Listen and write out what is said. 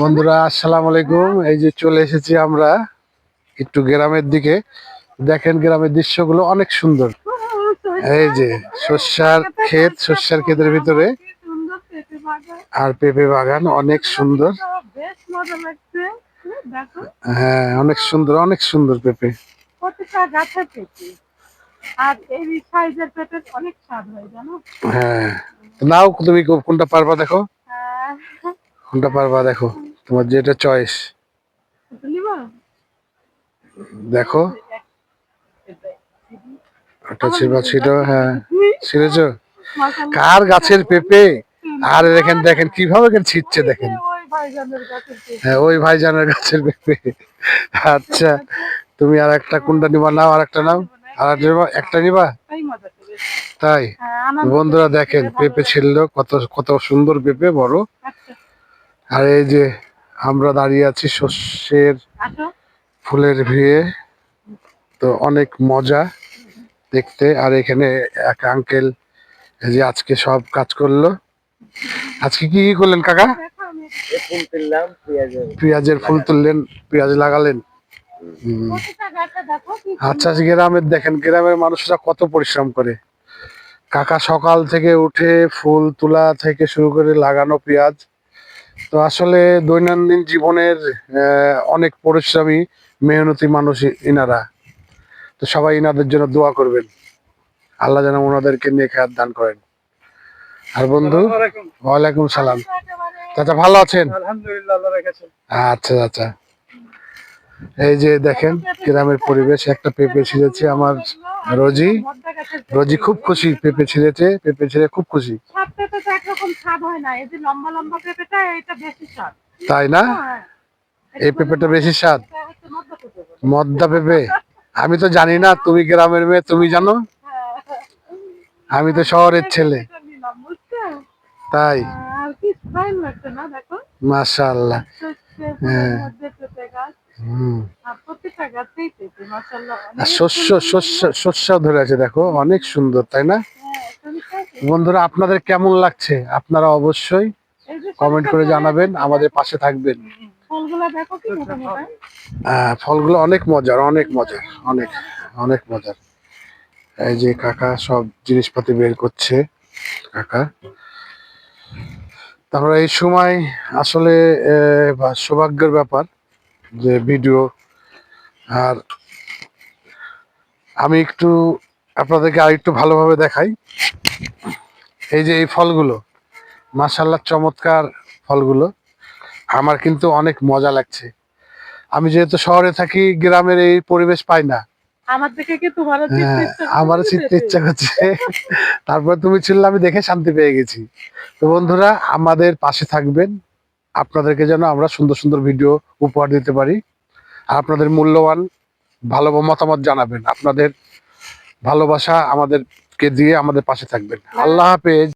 বন্ধুরা আসসালাম আলাইকুম। এই যে চলে এসেছি আমরা একটু গ্রামের দিকে। দেখেন গ্রামের দৃশ্যগুলো অনেক সুন্দর। এই যে শস্যার ক্ষেত শস্যার ক্ষেতের ভিতরে আর পেঁপে বাগান অনেক সুন্দর। হ্যাঁ অনেক সুন্দর অনেক সুন্দর পেঁপে। হয় হ্যাঁ। নাও তুমি কোনটা পারবা দেখো? কোনটা পারবা দেখো? তোমার যেটা চয়েস দেখো। ওটা ছিল ছিল হ্যাঁ। ছিঁড়েছ কার গাছের পেঁপে? আর দেখেন দেখেন কীভাবে ছিটছে দেখেন। হ্যাঁ ওই ভাইজানের গাছের পেঁপে। আচ্ছা তুমি আর একটা কোনটা নিবা? নাও আর একটা নাও। আর একটা নিবা? একটা নিবা? তাই? হ্যাঁ, বন্ধুরা দেখেন পেঁপে ছিল কত কত সুন্দর পেঁপে বড়। আচ্ছা, আর এই যে আমরা দাঁড়িয়ে আছি শস্যের ফুলের ভিড়ে। তো অনেক মজা দেখতে। আর এখানে এক আঙ্কেল যে আজকে সব কাজ করল। আজকে কি কি করলেন কাকা? পেঁয়াজের। পেঁয়াজের ফুল তুললেন পেঁয়াজ লাগালেন। আচ্ছা আচ্ছা, গ্রামের দেখেন গ্রামের মানুষরা কত পরিশ্রম করে। কাকা সকাল থেকে উঠে ফুল তোলা থেকে শুরু করে লাগানো পেঁয়াজ। তো আসলে দৈনন্দিন জীবনের অনেক পরিশ্রমী মেহনতি মানুষ ইনারা। তো সবাই ইনাদের জন্য দোয়া করবেন। আল্লাহ যেন ওনাদেরকে নিয়ে খেয়াল দান করেন। আর বন্ধু ওয়ালাইকুম সালাম। চাচা ভালো আছেন? আচ্ছা আচ্ছা এই যে দেখেন গ্রামের পরিবেশ একটা পেঁপে ছিঁড়েছে আমার রোজি? রোজি খুব খুশি পেঁপে ছিঁড়েছে পেঁপে ছিঁড়ে খুব খুশি। সব পেঁপে তো একরকম স্বাদ হয় না এই যে লম্বা লম্বা পেঁপেটা এটা বেশি স্বাদ। তাই না? হ্যাঁ। এই পেঁপেটা বেশি স্বাদ? মদ্দা পেঁপে আমি তো জানি না তুমি গ্রামের মেয়ে তুমি জানো? হ্যাঁ। আমি তো শহরের ছেলে? তাই? মাশাআল্লাহ। হ্যাঁ। হুম। শস্য শস্য শস্য ধরে আছে দেখো অনেক সুন্দর তাই না? হ্যাঁ? বন্ধুরা আপনাদের কেমন লাগছে? আপনারা অবশ্যই কমেন্ট করে জানাবেন আমাদের পাশে থাকবেন। ফলগুলো দেখো কি মোটা মোটা আহ, ফলগুলো অনেক মজার অনেক মজার অনেক অনেক মজার। এই যে কাকা সব জিনিসপাতি বের করছে কাকা। তারপরে এই সময় আসলে বা- সৌভাগ্যের ব্যাপার যে ভিডিও আর আমি একটু আপনাদেরকে আর একটু ভালোভাবে দেখাই। এই যে এই ফলগুলো মাসাল্লাহ চমৎকার ফলগুলো আমার কিন্তু অনেক মজা লাগছে। আমি যেহেতু শহরে থাকি গ্রামের এই পরিবেশ পাই না। আমার দেখে কি তোমারও হ্যাঁ আমারও চিনতে ইচ্ছা করছে। তারপর তুমি ছিল আমি দেখে শান্তি পেয়ে গেছি। তো বন্ধুরা আমাদের পাশে থাকবেন। আপনাদেরকে যেন আমরা সুন্দর সুন্দর ভিডিও উপহার দিতে পারি। আপনাদের মূল্যবান ভালো মতামত জানাবেন। আপনাদের ভালোবাসা আমাদেরকে দিয়ে আমাদের পাশে থাকবেন। আল্লাহ হাফেজ।